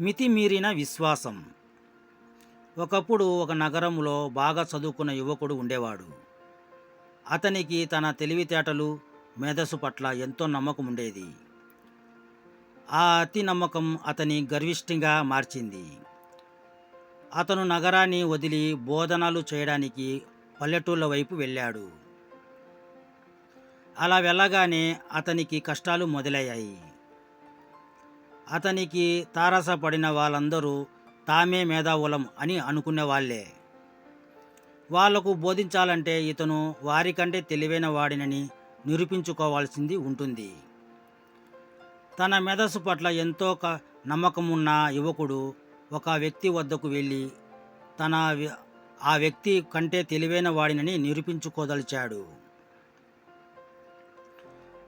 మితిమీరిన విశ్వాసం. ఒకప్పుడు ఒక నగరంలో బాగా చదువుకున్న యువకుడు ఉండేవాడు. అతనికి తన తెలివితేటలు మేధస్సు పట్ల ఎంతో నమ్మకం ఉండేది. ఆ అతి నమ్మకం అతని గర్విష్ఠంగా మార్చింది. అతను నగరాన్ని వదిలి బోధనలు చేయడానికి పల్లెటూళ్ళ వైపు వెళ్ళాడు. అలా వెళ్ళగానే అతనికి కష్టాలు మొదలయ్యాయి. అతనికి తారసపడిన వాళ్ళందరూ తామే మేధావులం అని అనుకునే వాళ్ళే. వాళ్ళకు బోధించాలంటే ఇతను వారికంటే తెలివైన వాడినని నిరూపించుకోవాల్సింది ఉంటుంది. తన మేధస్సు పట్ల ఎంతో క నమ్మకం ఉన్న యువకుడు ఒక వ్యక్తి వద్దకు వెళ్ళి తన ఆ వ్యక్తి కంటే తెలివైన వాడినని నిరూపించుకోదలిచాడు.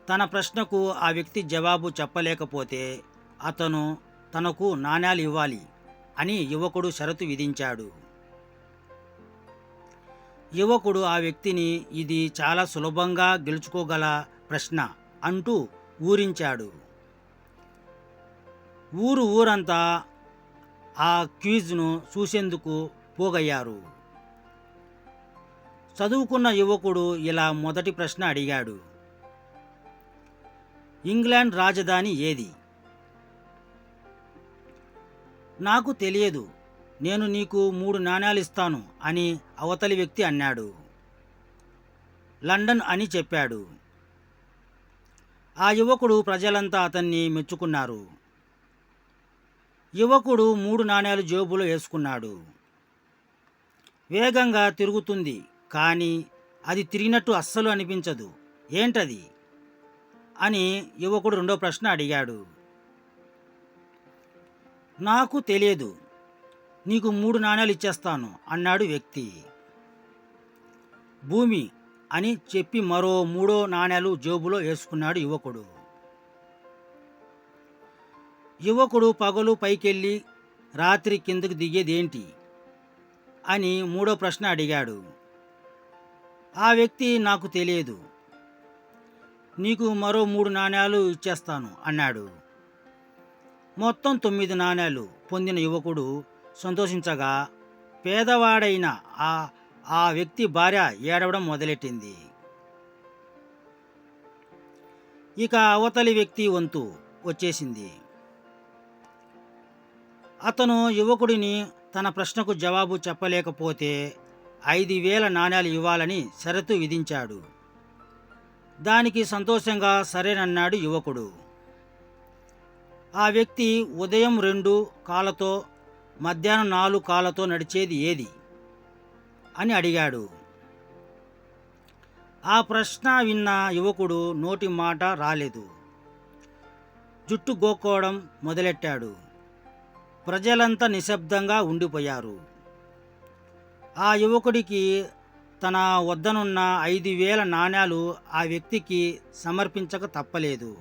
తన ప్రశ్నకు ఆ వ్యక్తి జవాబు చెప్పలేకపోతే అతను తనకు నాణ్యాలు ఇవ్వాలి అని యువకుడు షరతు విధించాడు. యువకుడు ఆ వ్యక్తిని ఇది చాలా సులభంగా గెలుచుకోగల ప్రశ్న అంటూ ఊరించాడు. ఊరు ఊరంతా ఆ క్యూజ్ను చూసేందుకు పోగయ్యారు. చదువుకున్న యువకుడు ఇలా మొదటి ప్రశ్న అడిగాడు. ఇంగ్లాండ్ రాజధాని ఏది? నాకు తెలియదు. నేను నీకు మూడు నాణ్యాలు ఇస్తాను అని అవతలి వ్యక్తి అన్నాడు. లండన్ అని చెప్పాడు. ఆ యువకుడు ప్రజలంతా అతన్ని మెచ్చుకున్నారు. యువకుడు మూడు నాణ్యాలు జేబులో వేసుకున్నాడు. వేగంగా తిరుగుతుంది కానీ అది తిరిగినట్టు అస్సలు అనిపించదు. ఏంటది? అని యువకుడు రెండో ప్రశ్న అడిగాడు. నాకు తెలియదు. నీకు మూడు నాణ్యాలు ఇచ్చేస్తాను అన్నాడు వ్యక్తి. భూమి అని చెప్పి మరో మూడో నాణ్యాలు జేబులో వేసుకున్నాడు యువకుడు. యువకుడు పగలు పైకెళ్ళి రాత్రి కిందకు దిగేదేంటి అని మూడో ప్రశ్న అడిగాడు. ఆ వ్యక్తి నాకు తెలియదు. నీకు మరో మూడు నాణ్యాలు ఇచ్చేస్తాను అన్నాడు. మొత్తం తొమ్మిది నాణ్యాలు పొందిన యువకుడు సంతోషించగా పేదవాడైన ఆ ఆ వ్యక్తి భార్య ఏడవడం మొదలెట్టింది. ఇక అవతలి వ్యక్తి వంతు వచ్చేసింది. అతను యువకుడిని తన ప్రశ్నకు జవాబు చెప్పలేకపోతే ఐదు వేల నాణ్యాలు ఇవ్వాలని షరతు విధించాడు. దానికి సంతోషంగా సరేనన్నాడు యువకుడు. ఆ వ్యక్తి ఉదయం రెండు కాళ్ళతో మధ్యాహ్నం నాలుగు కాళ్ళతో నడిచేది ఏది? అని అడిగాడు. ఆ ప్రశ్న విన్న యువకుడు నోటి మాట రాలేదు. జుట్టు గోక్కోవడం మొదలెట్టాడు. ప్రజలంతా నిశ్శబ్దంగా ఉండిపోయారు. ఆ యువకుడికి తన వద్దనున్న ఐదు వేల నాణ్యాలు ఆ వ్యక్తికి సమర్పించక తప్పలేదు.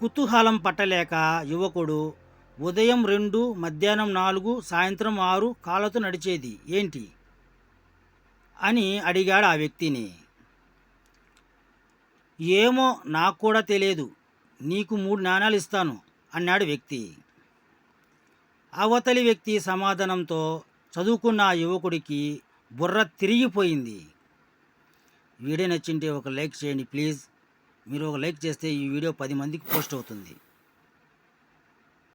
కుతూహలం పట్టలేక యువకుడు ఉదయం రెండు మధ్యాహ్నం నాలుగు సాయంత్రం ఆరు కాళ్ళతో నడిచేది. ఏంటి? అని అడిగాడు ఆ వ్యక్తిని. ఏమో నాకు కూడా తెలియదు. నీకు మూడు నాణాలు ఇస్తాను అన్నాడు వ్యక్తి. అవతలి వ్యక్తి సమాధానంతో చదువుకున్న ఆ యువకుడికి బుర్ర తిరిగిపోయింది. వీడియో నచ్చింటే ఒక లైక్ చేయండి ప్లీజ్. మీరు ఒక లైక్ చేస్తే ఈ వీడియో పది మందికి పోస్ట్ అవుతుంది.